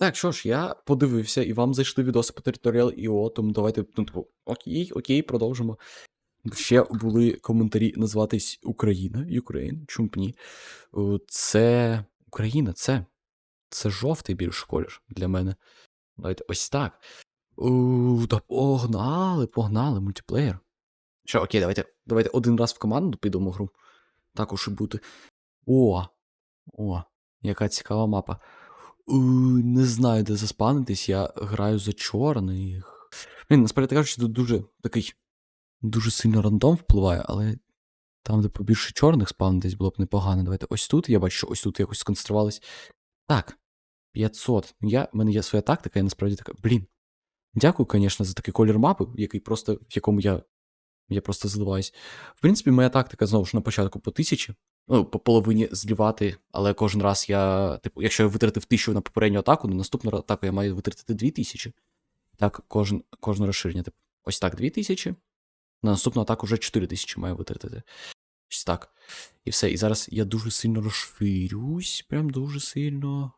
Так, що ж, я подивився, і вам зайшли відоси по Territorial IO, тому давайте, ну, типу, окей, окей, продовжимо. Ще були коментарі назватись Україна, Юкрейн, чому б ні. Це Україна, це. Це жовтий більш колір для мене. Давайте ось так. У, та погнали, погнали, мультиплеєр. Що, окей, давайте, давайте один раз в команду підемо гру. Так уж і бути. О! О, яка цікава мапа. Не знаю, де заспанитись, я граю за чорних. Блін, насправді кажучи, тут дуже такий дуже сильно рандом впливає, але там, де побільше чорних спавнитись, було б непогано. Давайте ось тут. Я бачу, що ось тут якось сконцентрувались. Так, 500. Я, в мене є своя тактика, я насправді така. Блін. Дякую, звісно, за такий колір мапи, який просто, в якому я. Я просто зливаюсь. В принципі, моя тактика знову ж на початку по тисячі. Ну, по половині злівати, але кожен раз я. Типу, якщо я витратив тисячу на попередню атаку, на наступну атаку я маю витратити дві тисячі. Так, кожен, кожне розширення. Типу, ось так, дві тисячі. На наступну атаку вже 4 тисячі маю витратити. Ось так. І все. І зараз я дуже сильно розширюсь. Прям дуже сильно.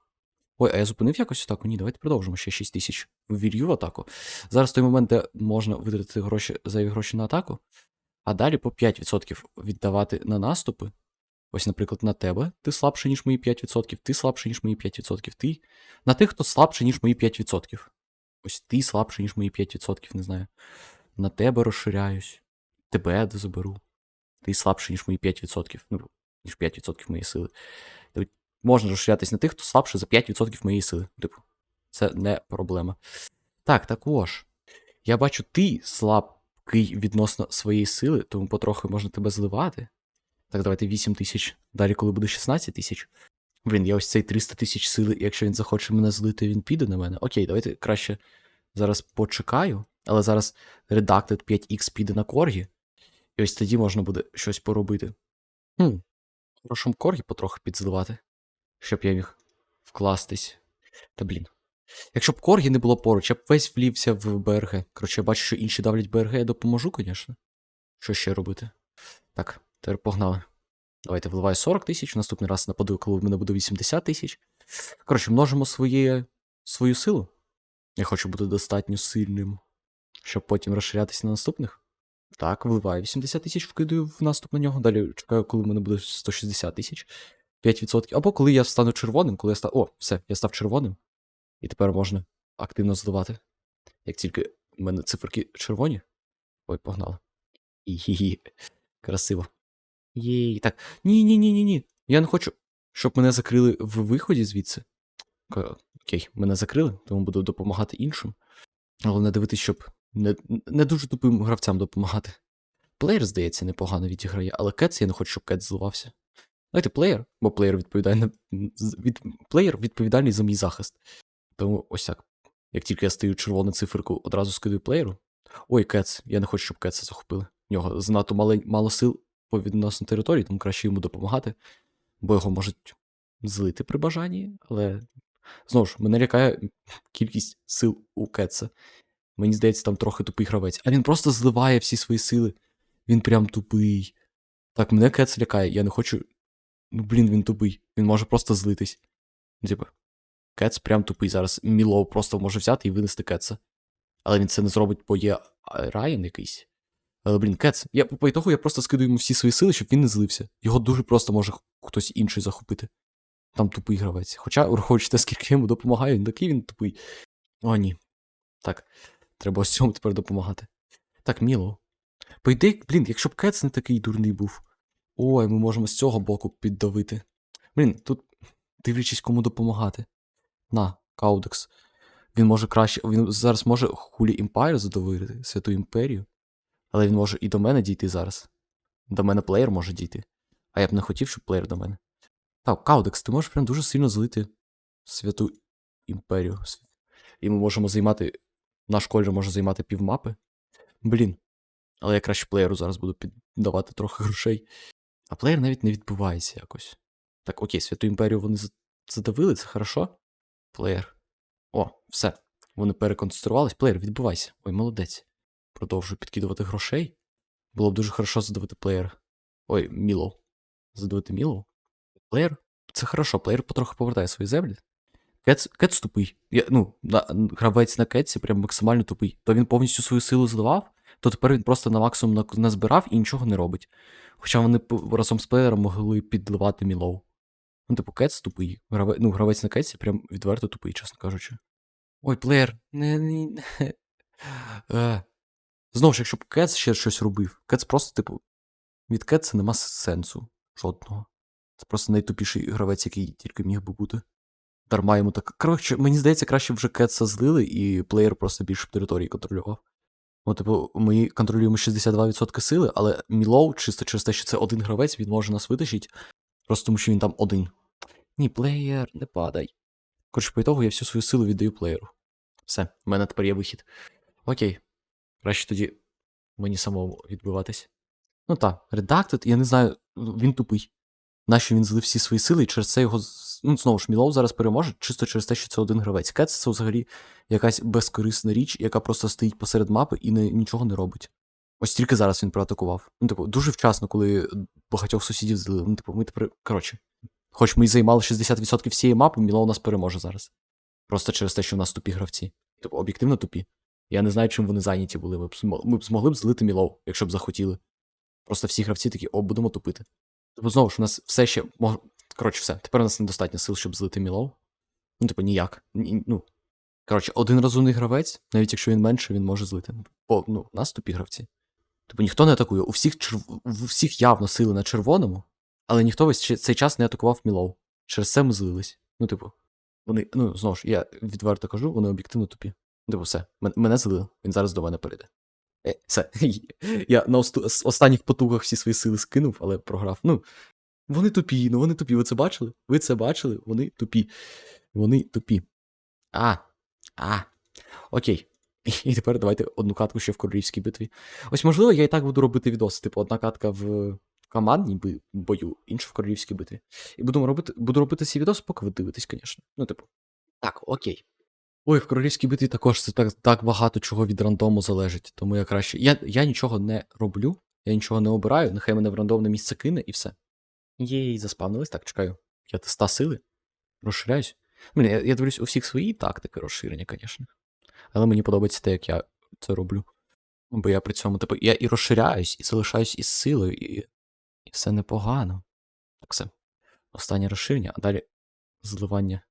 Ой, а я зупинив якось атаку? Ні, давайте продовжимо ще 6 тисяч. Ввір'ю в атаку. Зараз той момент, де можна витратити гроші, зайві гроші на атаку, а далі по 5% віддавати на наступи. Ось, наприклад, на тебе ти слабший, ніж мої 5%, ти слабший, ніж мої 5%, ти. На тих, хто слабший, ніж мої 5%. Ось ти слабший, ніж мої 5%, не знаю. На тебе розширяюсь. Тебе заберу. Ти слабший, ніж мої 5%. Ну, ніж 5% моєї сили. Тобто Можна розширятись на тих, хто слабший за 5% моєї сили. Типу, це не проблема. Так, також. Я бачу, ти слабкий відносно своєї сили, тому потроху можна тебе зливати. Так, давайте 8 тисяч. Далі, коли буде 16 тисяч. Блін, я ось цей 300 тисяч сили, якщо він захоче мене злити, він піде на мене. Окей, давайте краще зараз почекаю. Але зараз Redacted 5X піде на коргі. І ось тоді можна буде щось поробити. Хм. Хорошому коргі потроху підзливати, щоб я міг вкластись. Та блін. Якщо б коргі не було поруч, я б весь влівся в БРГ. Коротше, я бачу, що інші давлять БРГ, я допоможу, звісно. Що ще робити? Так, тепер погнали. Давайте вливаю 40 тисяч, наступний раз нападу, коли в мене буде 80 тисяч. Коротше, множимо своє, свою силу. Я хочу бути достатньо сильним, щоб потім розширятися на наступних. Так, вливаю 80 тисяч, вкидаю в наступ на нього. Далі чекаю, коли в мене буде 160 тисяч. 5%. Або коли я стану червоним, коли я стану. О, все, я став червоним. І тепер можна активно зливати. Як тільки в мене циферки червоні. Ой, погнали. І Красиво. Єй, так. Ні-ні-ні-ні. ні Я не хочу, щоб мене закрили в виході звідси. Окей, мене закрили, тому буду допомагати іншим. Але не дивитись, щоб не не дуже тупим гравцям допомагати. Плеєр, здається, непогано відіграє, але Кец я не хочу, щоб Кец зливався. Давайте плеєр, бо плеєр відповідальний від, плеєр відповідальний за мій захист. Тому ось так. Як тільки я стаю червону циферку, одразу скидаю плеєру. Ой, Кец, я не хочу, щоб Кеца захопили. В нього занадто мало, мало сил по відносно території, тому краще йому допомагати, бо його можуть злити при бажанні, але знову ж, мене лякає кількість сил у Кетса. Мені здається, там трохи тупий гравець. А він просто зливає всі свої сили. Він прям тупий. Так, мене Кетс лякає, я не хочу. Ну, блін, він тупий. Він може просто злитись. Ну, типу, Кетс прям тупий. Зараз Мілоу просто може взяти і винести Кетса. Але він це не зробить, бо є Райан якийсь. Але, блін, Кетс. Я по ітогу я просто скидаю йому всі свої сили, щоб він не злився. Його дуже просто може хтось інший захопити. Там тупий гравець. Хоча, враховуючи те, скільки я йому допомагаю, він такий він тупий. О, ні. Так. Треба ось цьому тепер допомагати. Так, Міло. По ідеї, блін, якщо б Кетс не такий дурний був. Ой, ми можемо з цього боку піддавити. Блін, тут, дивлячись, кому допомагати. На, Каудекс. Він може краще. Він зараз може Хулі Імпайр задовирити, Святу Імперію. Але він може і до мене дійти зараз. До мене плеєр може дійти. А я б не хотів, щоб плеєр до мене. Так, Каудекс, ти можеш прям дуже сильно злити Святу Імперію. І ми можемо займати наш колір може займати півмапи. Блін. Але я краще плеєру зараз буду піддавати трохи грошей. А плеєр навіть не відбувається якось. Так, окей, Святу Імперію вони задавили, це хорошо? Плеєр. О, все. Вони переконцентрувались. Плеєр, відбувайся. Ой, молодець. Продовжую підкидувати грошей. Було б дуже хорошо задавити плеєр. Ой, Мілоу. Задавити Мілоу. Плеєр. Це хорошо, плеєр потроху повертає свої землі. Кец, Кец тупий. Я, ну, на, гравець на Кетсі прям максимально тупий. То він повністю свою силу зливав, то тепер він просто на максимум назбирав і нічого не робить. Хоча вони разом з плеєром могли підливати Мілоу. Ну, типу, Кец тупий. Граве, ну, гравець на Кетсі прям відверто тупий, чесно кажучи. Ой, плеєр. Не, не, не. Знову ж, якщо б Кец ще щось робив, Кец просто, типу, від Кетса нема сенсу жодного. Це просто найтупіший гравець, який тільки міг би бути. Дарма йому так. Коротше, мені здається, краще вже Кетса злили, і плеєр просто більше території контролював. Ну, типу, ми контролюємо 62% сили, але Мілоу, чисто через те, що це один гравець, він може нас витащити, просто тому що він там один. Ні, плеєр, не падай. Коротше, по ітогу я всю свою силу віддаю плеєру. Все, в мене тепер є вихід. Окей. Краще тоді мені самому відбиватись. Ну так, редактед, я не знаю, він тупий. Нащо він злив всі свої сили, і через це його. Ну, знову ж, Мілоу зараз переможе, чисто через те, що це один гравець. Кетс це взагалі якась безкорисна річ, яка просто стоїть посеред мапи і не, нічого не робить. Ось тільки зараз він проатакував. Ну, типу, дуже вчасно, коли багатьох сусідів злили. Ну, типу, ми тепер. Коротше, хоч ми й займали 60% всієї мапи, Мілоу нас переможе зараз. Просто через те, що в нас тупі гравці. Типу, об'єктивно тупі. Я не знаю, чим вони зайняті були. Ми б, ми б змогли б злити Мілоу, якщо б захотіли. Просто всі гравці такі, о, будемо тупити. Тобто, знову ж, у нас все ще мож... Коротше, все. Тепер у нас недостатньо сил, щоб злити Мілоу. Ну, типу, ніяк. Ні, ну. Коротше, один розумний гравець, навіть якщо він менше, він може злити. Бо, ну, у нас тупі гравці. Типу, ніхто не атакує. У всіх, черв... у всіх явно сили на червоному, але ніхто весь цей час не атакував Мілоу. Через це ми злились. Ну, типу, вони, ну, знову ж, я відверто кажу, вони об'єктивно тупі. Типу, все, мене злили, він зараз до мене перейде. Е, все. Я на ост- останніх потугах всі свої сили скинув, але програв. Ну, вони тупі, ну вони тупі. Ви це бачили? Ви це бачили? Вони тупі. Вони тупі. А. А. Окей. І тепер давайте одну катку ще в королівській битві. Ось, можливо, я і так буду робити відоси. Типу, одна катка в командній бою, інша в королівській битві. І буду робити, буду робити ці відоси, поки ви дивитесь, звісно. Ну, типу. Так, окей. Ой, в королівській битві також це так, так багато чого від рандому залежить, тому я краще. Я, я нічого не роблю, я нічого не обираю, нехай мене в рандомне місце кине і все. Єй, заспавнились, так, чекаю. Я теста сили. Розширяюсь. Блін, я, я дивлюсь, у всіх свої тактики розширення, звісно. Але мені подобається те, як я це роблю. Бо я при цьому, типу, я і розширяюсь, і залишаюсь із силою, і, і все непогано. Так все. Останнє розширення, а далі зливання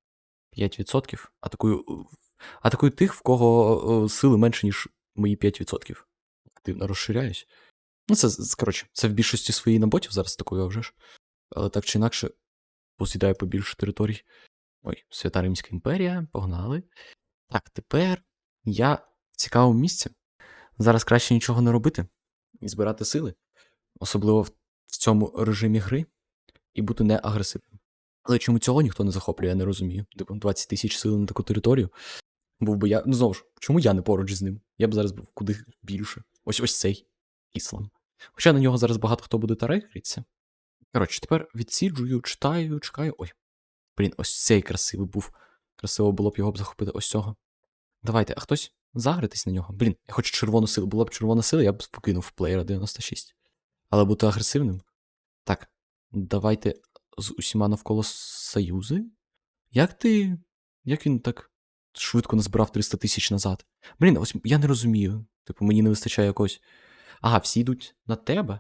5%. Атакую, атакую тих, в кого е, сили менше, ніж мої 5%. Активно розширяюсь. Ну, це, коротше, це в більшості своїй на ботів зараз такою вже ж. Але так чи інакше, посідаю побільше територій. Ой, Свята Римська імперія, погнали. Так, тепер я в цікавому місці. Зараз краще нічого не робити і збирати сили, особливо в цьому режимі гри, і бути не агресивним. Але чому цього ніхто не захоплює, я не розумію. Типу, 20 тисяч сил на таку територію. Був би я. Ну знову ж, чому я не поруч з ним? Я б зараз був куди більше. Ось ось цей іслам. Хоча на нього зараз багато хто буде тарегритися. Коротше, тепер відсіджую, читаю, чекаю. Ой. Блін, ось цей красивий був. Красиво було б його б захопити ось цього. Давайте, а хтось загритись на нього. Блін, я хочу червону силу. Була б червона сила, я б покинув плеєра 96. Але бути агресивним. Так, давайте з усіма навколо союзи. Як ти. Як він так швидко назбирав 300 тисяч назад? Блін, ось я не розумію. Типу, мені не вистачає якогось. Ага, всі йдуть на тебе.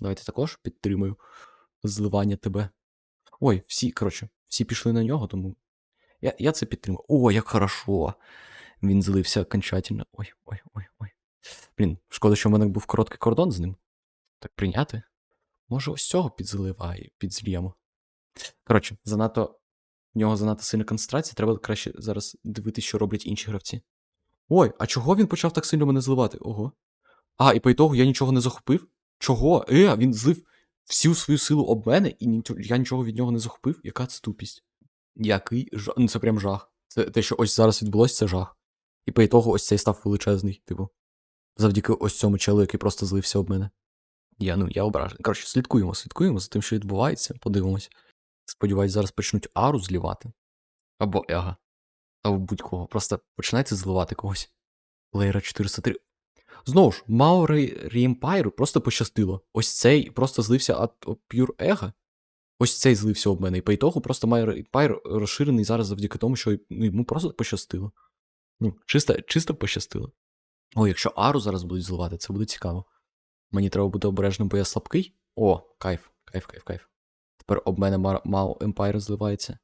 Давайте також підтримую зливання тебе. Ой, всі, коротше, всі пішли на нього, тому. Я, я це підтримую. О, як хорошо. Він злився окончательно. Ой, ой, ой, ой. Блін, шкода, що в мене був короткий кордон з ним. Так прийняти. Може, ось цього підзливає, підзліємо. Коротше, занадто. В нього занадто сильна концентрація, треба краще зараз дивитися, що роблять інші гравці. Ой, а чого він почав так сильно мене зливати? Ого. А, і по ітогу я нічого не захопив? Чого? Е, він злив всю свою силу об мене, і я нічого від нього не захопив? Яка це? Який жах. Ну, це прям жах. Це те, що ось зараз відбулося, це жах. І по ітогу ось цей став величезний, типу. Завдяки ось цьому челу, який просто злився об мене. Я, ну, я ображений. Коротше, слідкуємо, слідкуємо за тим, що відбувається, подивимось. Сподіваюсь, зараз почнуть ару злівати. Або ега. Або будь-кого. Просто починайте зливати когось. Лейра 403. Знову ж, Мао Рімпайру просто пощастило. Ось цей просто злився від Pure Ego. ось цей злився об мене. І по ітогу просто має Empire розширений зараз завдяки тому, що йому просто пощастило. Ну, чисто, чисто пощастило. О, якщо Ару зараз будуть зливати, це буде цікаво. Мені треба бути обережним, бо я слабкий. О, кайф, кайф, кайф, кайф. Тепер об мене Мао Empire зливається.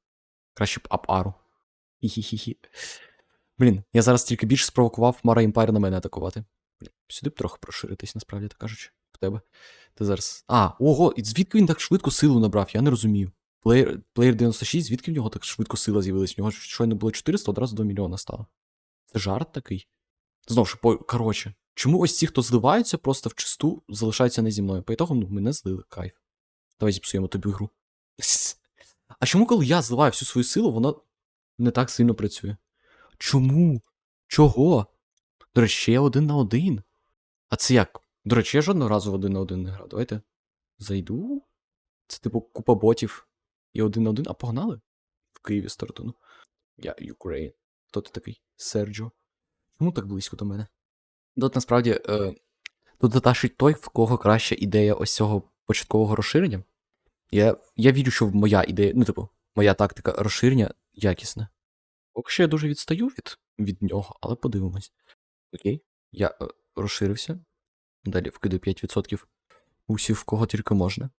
Краще б ап Ару. Хі-хі-хі-хі. Блін, я зараз тільки більше спровокував Мара Empire на мене атакувати. Блін, сюди б трохи проширитись, насправді так кажучи, в тебе. Ти зараз. А, ого, і звідки він так швидко силу набрав? Я не розумію. Плеєр, плеєр 96, звідки в нього так швидко сила з'явилась? В нього щойно було 400, одразу 2 мільйона стало. Це жарт такий. Знову ж, по... коротше, чому ось ці, хто зливаються, просто в чисту залишаються не зі мною? По ітогу, ну, мене злили, кайф. Давай зіпсуємо тобі гру. А чому, коли я зливаю всю свою силу, воно не так сильно працює? Чому? Чого? До речі, я один на один. А це як? До речі, я жодного разу в один на один не грав. Давайте зайду. Це типу купа ботів і один на один. А погнали? В Києві стартану. Я Ukraine. Хто ти такий? Серджо. Чому так близько до мене? Тут насправді е, тут заташить той, в кого краща ідея ось цього початкового розширення. Я, я вірю, що моя ідея, ну, типу, моя тактика розширення якісна. Поки що я дуже відстаю від, від нього, але подивимось. Окей, я е, розширився. Далі вкидаю 5% усіх, в кого тільки можна.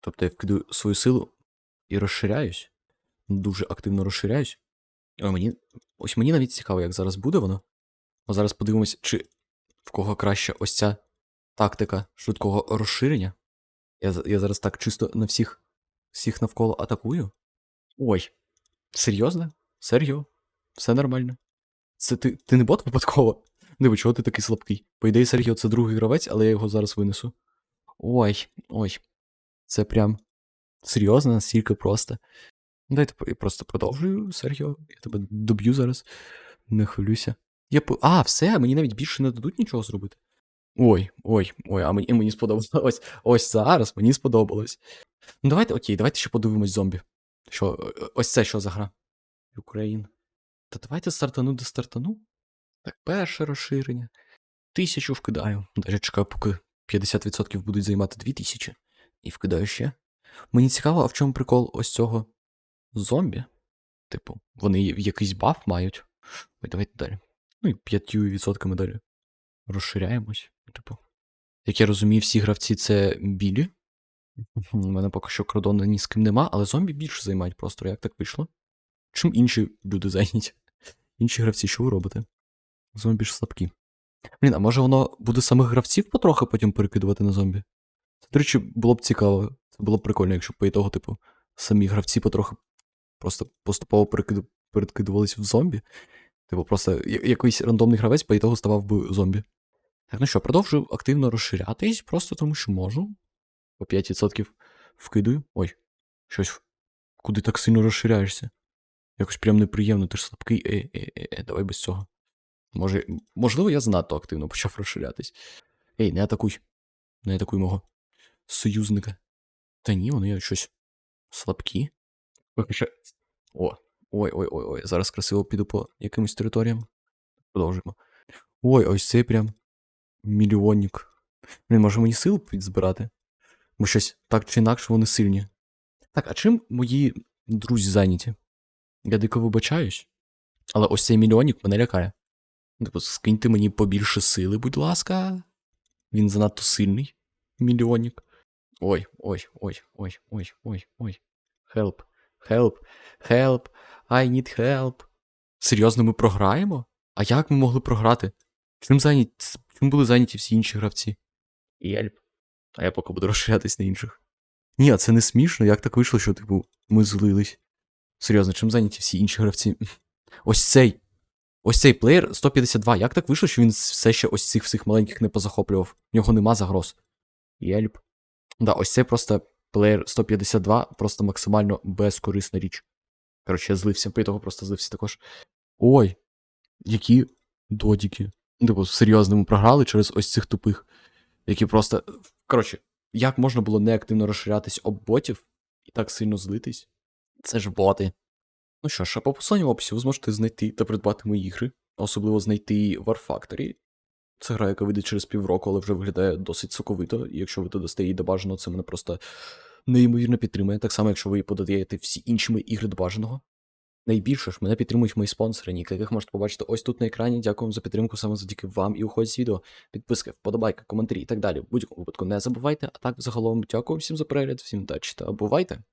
Тобто я вкидаю свою силу і розширяюсь. Дуже активно розширяюсь. Ой, мені, ось мені навіть цікаво, як зараз буде воно. А зараз подивимось, чи в кого краще ось ця тактика швидкого розширення. Я, я зараз так чисто на всіх, всіх навколо атакую. Ой, серйозно? Серйо? Все нормально. Це ти, ти не бот випадково? Диви, чого ти такий слабкий? По ідеї, Сергіо це другий гравець, але я його зараз винесу. Ой, ой. Це прям серйозно, настільки просто. Давайте я просто продовжую, Сергіо. Я тебе доб'ю зараз. Не хвилюйся. Я по... А, все, мені навіть більше не дадуть нічого зробити. Ой, ой, ой, а мені, мені сподобалось. Ось, ось зараз мені сподобалось. Ну давайте, окей, давайте ще подивимось зомбі. Що, е, ось це що за гра? Україн. Та давайте стартану до стартану. Так, перше розширення. Тисячу вкидаю. Далі чекаю, поки 50% будуть займати 2000. І вкидаю ще. Мені цікаво, а в чому прикол ось цього зомбі? Типу, вони якийсь баф мають. Ой, давайте далі. Ну і 5% далі. Розширяємось. Типу. Як я розумію, всі гравці це білі. У мене поки що кордону ні з ким нема, але зомбі більше займають простору, як так вийшло? Чим інші люди зайняті? Інші гравці, що ви робите? Зомбі більш слабкі. Блін, а може воно буде самих гравців потрохи потім перекидувати на зомбі? Це, до речі, було б цікаво. Це було б прикольно, якщо б по ітогу, типу, самі гравці потрохи просто поступово перекиду... перекидувались в зомбі. Типу, просто якийсь рандомний гравець по ітогу ставав би зомбі. Так, ну що, продовжую активно розширятись, просто тому що можу. По 5% вкидаю. Ой, щось. Куди так сильно розширяєшся? Якось прям неприємно, ти ж слабкий. Е, е, е, е, давай без цього. Може, можливо, я занадто активно почав розширятись. Ей, не атакуй. Не атакуй мого союзника. Та ні, вони щось слабкі. О, ой, ой. Зараз красиво піду по якимось територіям. Продовжуємо. Ой, ось цей прям мільйонник. Блін, може мені сил підзбирати? Бо щось так чи інакше вони сильні. Так, а чим мої друзі зайняті? Я дико вибачаюсь. Але ось цей мільйонник мене лякає. Типу, скиньте мені побільше сили, будь ласка. Він занадто сильний. Мільйонник. Ой, ой, ой, ой, ой, ой, ой. Help, help, help, I need help. Серйозно, ми програємо? А як ми могли програти? Чим зайняті, чим були зайняті всі інші гравці? Єльп. А я поки буду розширятись на інших. Ні, а це не смішно, як так вийшло, що, типу, ми злились. Серйозно, чим зайняті всі інші гравці? Ось цей. Ось цей плеєр 152. Як так вийшло, що він все ще ось цих всіх маленьких не позахоплював? В нього нема загроз. Єльп. Да, ось цей просто плеєр 152, просто максимально безкорисна річ. Коротше, я злився, по того просто злився також. Ой, які додіки. Типу, серйозно, ми програли через ось цих тупих, які просто. Коротше, як можна було неактивно розширятись об ботів і так сильно злитись? Це ж боти. Ну що ж, а по посланню в описі ви зможете знайти та придбати мої ігри, особливо знайти War Factory. Це гра, яка вийде через півроку, але вже виглядає досить соковито, і якщо ви додасте її до бажаного, це мене просто неймовірно підтримує, так само, якщо ви подаєте всі інші мої ігри до бажаного. Найбільше ж мене підтримують мої спонсори, ні, яких можете побачити ось тут на екрані. Дякую за підтримку саме завдяки вам і уходь з відео. Підписки, вподобайки, коментарі і так далі. В будь-якому випадку не забувайте. А так, загалом, дякую всім за перегляд, всім удачі та бувайте!